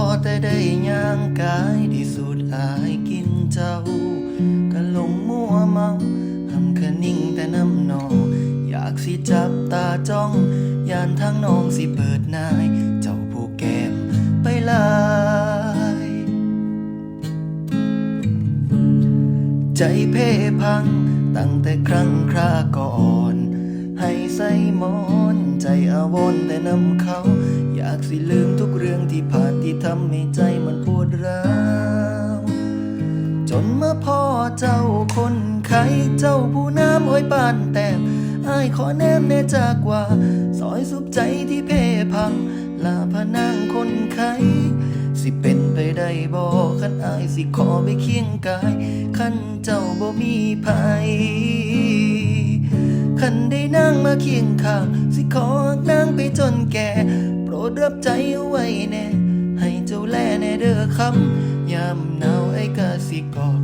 อแต่ได้ย่างกายที่สุดอายกินเจ้าก็หลงมัวเมาทำคะนิ่งแต่น้ำนองอยากสิจับตาจ้อง ยานทางน้องสิเปิดนาย เจ้าผู้แก้มไปลายใจเพ่พังตั้งแต่ครั้งคราก่อนากสิลืมทุกเรื่องที่ผ่านที่ทำให้ใจมันปวดร้าวจนมาพ่อเจ้าคนไข้เจ้าผู้น้ำอ้อยปานแต้มอายขอแนมแน่จากว่าซอยสุขใจที่เพ่พัง ลาพนางคนไข้สิเป็นไปได้บ่คันอายสิขอไปเคียงกาย คันเจ้าบ่มีภัย เคียงข้างสิขอนั่งไปจนแก่ โปรดรับใจเอาไว้แน่ ให้เจ้าแลแน่เด้อคำยามหนาวไอ้กะสิกอด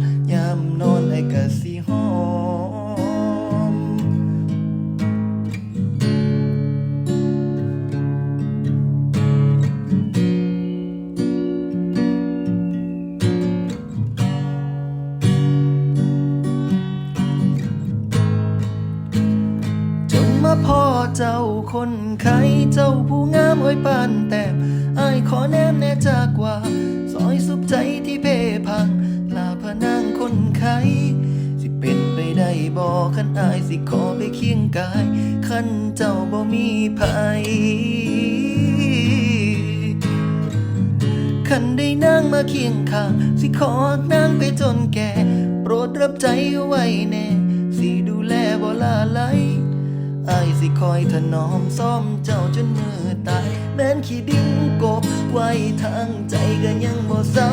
เจ้าคนไข้เจ้าผู้งามอ้อยปานแต้มอายขอแนมแน่จากว่าซอยสุขใจที่เพ่พัง ลาพนางคนไข้สิเป็นไปได้บ่คันอายสิขอไปเคียงกายคันเจ้าบ่มีภัยคันได้นั่งมาเคียงข้างสิขอนั่งไปจนแก่ โปรดรับใจไว้แน่ สิดูแลบ่ลาไหล อายสิคอยถนอมซ้อมเจ้าจนมือตาย แม้นขี้ดินกบไว้ทางใจก็ยังบ่เศร้า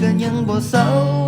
ก็ยังบ่เศร้า